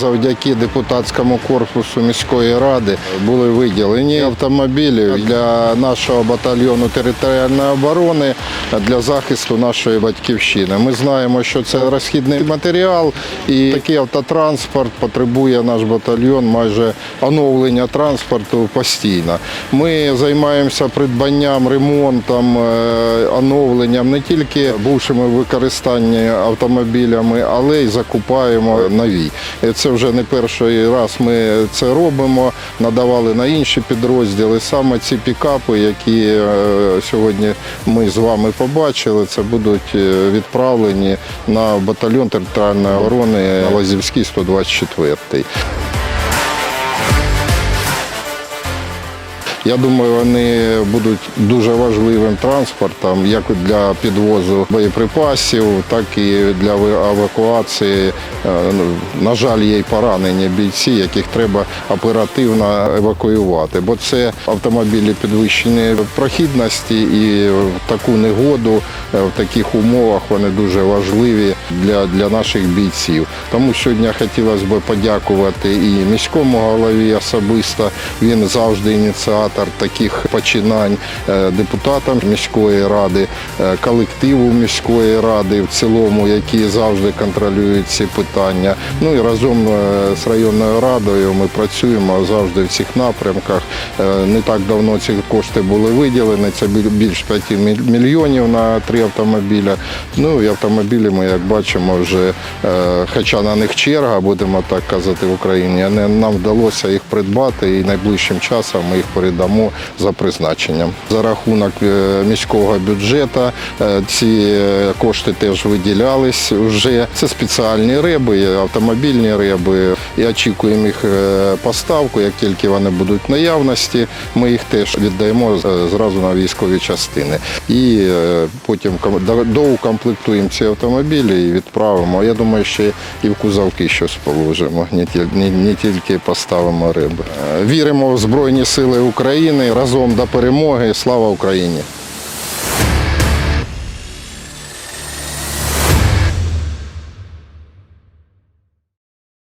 Завдяки депутатському корпусу міської ради були виділені автомобілі для нашого батальйону територіальної оборони для захисту нашої батьківщини. Ми знаємо, що це розхідний матеріал, і такий автотранспорт потребує наш батальйон майже оновлення транспорту постійно. Ми займаємося придбанням, ремонтом, е, оновленням не тільки бувшими використанні автомобілями, але й закупаємо нові. Це вже не перший раз ми це робимо, надавали на інші підрозділи. Саме ці пікапи, які е, сьогодні ми з вами побачили, це будуть е, відправлені на батальйон територіальної оборони Лазівський 124. Я думаю, вони будуть дуже важливим транспортом, як для підвозу боєприпасів, так і для евакуації. Е, ну, На жаль, є й поранені бійці, яких треба оперативно евакуювати, бо це автомобілі підвищеної прохідності і в таку негоду, е, в таких умовах вони дуже важливі для, для наших бійців. Тому сьогодні хотілося б подякувати і міському голові особисто. Він завжди ініціатор таких починань е, депутатам міської ради, е, колективу міської ради в цілому, які завжди контролюють ці питання. Ну і разом е, з районною радою ми працюємо завжди в цих напрямках. Не так давно ці кошти були виділені. Це біль- більш 5 мільйонів на три автомобіля. Ну і автомобілі ми, як бачимо, вже, хоча на них черга, будемо так казати в Україні, нам вдалося їх придбати і найближчим часом ми їх передамо за призначенням. За рахунок е, міського бюджету е, ці е, кошти теж виділялись вже. Це спеціальні риби, автомобільні риби. І очікуємо їх поставку. Як тільки вони будуть наявності, ми їх теж віддаємо зразу на військові частини. І потім ком- доукомплектуємо ці автомобілі і відправимо. Я думаю, ще і в кузовки щось положимо, не тільки, поставимо риби. Віримо в Збройні Сили України разом до перемоги. Слава Україні!